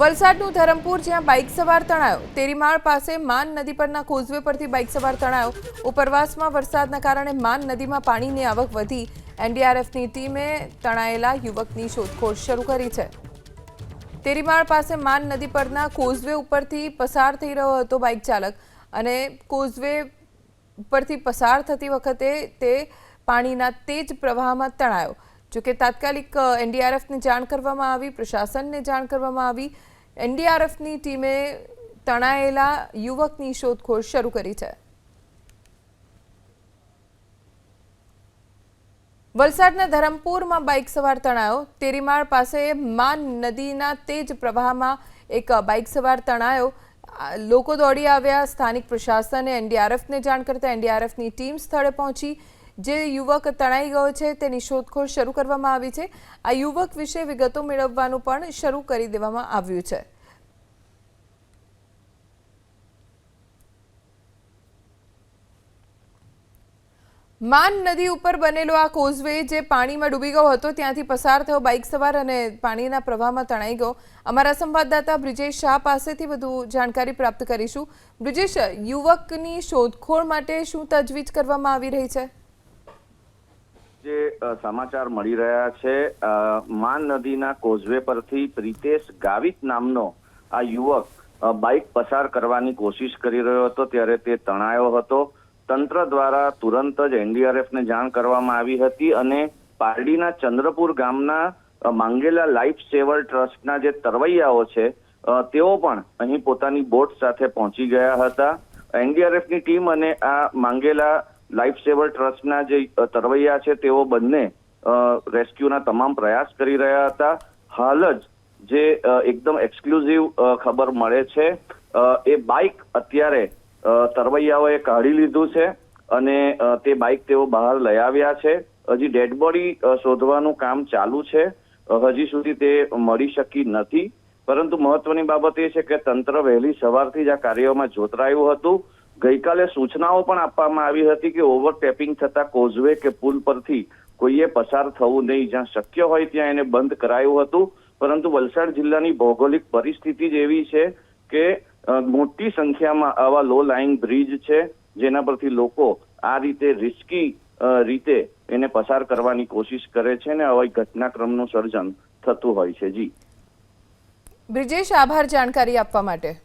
વલસાડનું ધરમપુર જ્યાં બાઇક સવાર તણાયો. તેરીમાળ પાસે માન નદી પરના કોઝવે પરથી બાઇક સવાર તણાયો. ઉપરવાસમાં વરસાદના કારણે માન નદીમાં પાણીની આવક વધી. એનડીઆરએફની ટીમે તણાયેલા યુવકની શોધખોળ શરૂ કરી છે. તેરીમાળ પાસે માન નદી પરના કોઝવે ઉપરથી પસાર થઈ રહ્યો હતો બાઇક ચાલક અને કોઝવે ઉપરથી પસાર થતી વખતે તે પાણીના તેજ પ્રવાહમાં તણાયો. જોકે તાત્કાલિક એનડીઆરએફને જાણ કરવામાં આવી, પ્રશાસનને જાણ કરવામાં આવી. એનડીઆરએફની ટીમે તણાયેલા યુવકની શોધખોળ શરૂ કરી છે. વલસાડના ધરમપુરમાં બાઇક સવાર તણાયો. તેરીમાળ પાસે માન નદીના તેજ પ્રવાહમાં એક બાઇક સવાર તણાયો. લોકો દોડી આવ્યા. સ્થાનિક પ્રશાસને એનડીઆરએફને જાણ કરતા એનડીઆરએફની ટીમ સ્થળે પહોંચી. જે યુવક તણાઈ ગયો છે તેની શોધખોળ શરૂ કરવામાં આવી છે. આ યુવક વિશે વિગતો મેળવવાનું પણ શરૂ કરી દેવામાં આવ્યું છે. માન નદી ઉપર બનેલો આ કોઝવે જે પાણીમાં ડૂબી ગયો હતો, ત્યાંથી પસાર થયો બાઇક સવાર અને પાણીના પ્રવાહમાં તણાઈ ગયો. અમારા સંવાદદાતા બ્રિજેશ શાહ પાસેથી વધુ જાણકારી પ્રાપ્ત કરીશું. બ્રિજેશ, યુવકની શોધખોળ માટે શું તજવીજ કરવામાં આવી રહી છે? સમાચાર મળી રહ્યા છે. માન નદીના કોઝવે પરથી પ્રિતેશ ગાવિત નામનો આ યુવક બાઇક પસાર કરવાની કોશિશ કરી રહ્યો હતો, ત્યારે તે તણાયો હતો. તંત્ર દ્વારા તુરંત જ એનડીઆરએફ ને જાણ કરવામાં આવી હતી અને પારડીના ચંદ્રપુર ગામના માંગેલા લાઈફ સેવર ટ્રસ્ટના જે તરવૈયાઓ છે તેઓ પણ અહીં પોતાની બોટ સાથે પહોંચી ગયા હતા. એનડીઆરએફની ટીમ અને આ માંગેલા લાઈફ સેવર ટ્રસ્ટના જે તરવૈયા છે, તેઓ બંને રેસ્ક્યુના તમામ પ્રયાસ કરી રહ્યા હતા. હાલ જ જે એકદમ એક્સક્લુઝિવ ખબર મળે છે એ બાઇક અત્યારે તરવૈયાઓએ કાઢી લીધું છે અને તે બાઇક તેઓ બહાર લઈ આવ્યા છે. હજી ડેડ બોડી શોધવાનું કામ ચાલુ છે. હજી સુધી તે મળી શકી નથી. પરંતુ મહત્વની બાબત એ છે કે તંત્ર વહેલી સવારથી જ આ કાર્યમાં જોતરાયું હતું. ગઈકાલે સૂચનાઓ પણ આપવામાં આવી હતી કે ઓવરટેપિંગ થતા કોઝવે કે પુલ પરથી કોઈએ પસાર થવું નહીં, જ્યાં શક્ય હોય ત્યાં એને બંધ કરાયું હતું. પરંતુ વલસાડ જિલ્લાની ભૌગોલિક પરિસ્થિતિ જ એવી છે કે મોટી સંખ્યામાં આવા લો લાઇંગ બ્રિજ છે, જેના પરથી લોકો આ રીતે રિસ્કી રીતે એને પસાર કરવાની કોશિશ કરે છે ને આવા ઘટનાક્રમનું સર્જન થતું હોય છે. જી. બ્રિજેશ, આભાર જાણકારી આપવા માટે.